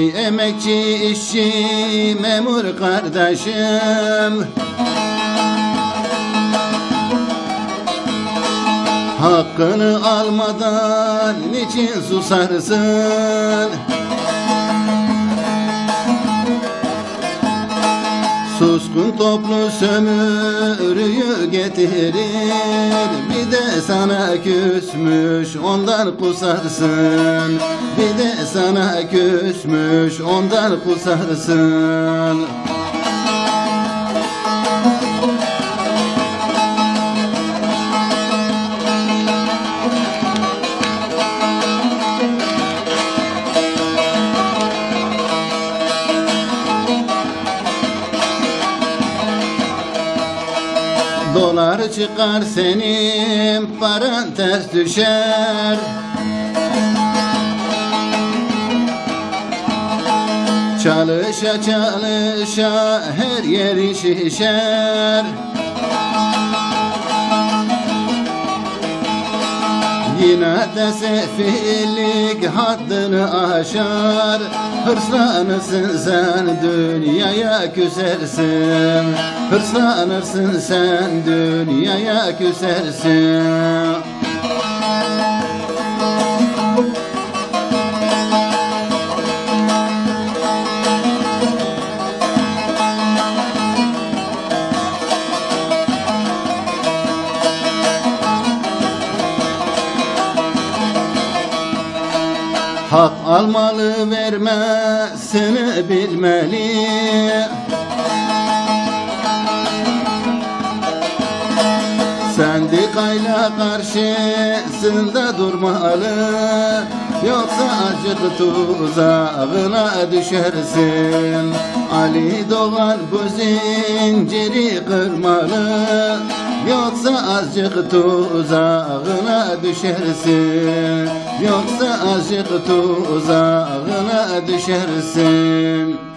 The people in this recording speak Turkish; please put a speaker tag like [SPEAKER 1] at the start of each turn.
[SPEAKER 1] Ey emekçi işçi memur kardeşim Hakkını almadan niçin susarsın? Suskun toplu sömürüyü getirir. Bir de sana küsmüş ondan kusarsın. Bir de sana küsmüş ondan kusarsın Dolar çıkar senin paran ters düşer. Çalışa çalışa her yeri şişer Yine de sefillik haddını aşar. Hırslanırsın sen dünyaya küsersin. Hırslanırsın sen dünyaya küsersin Hak almalı vermesini bilmeli Sendikayla karşısında durmalı Yoksa acık tuzağına düşersin. Ali Doğan bu zinciri kırmalı. Yoksa azıcık tuzağına düşersin. Yoksa azıcık tuzağına düşersin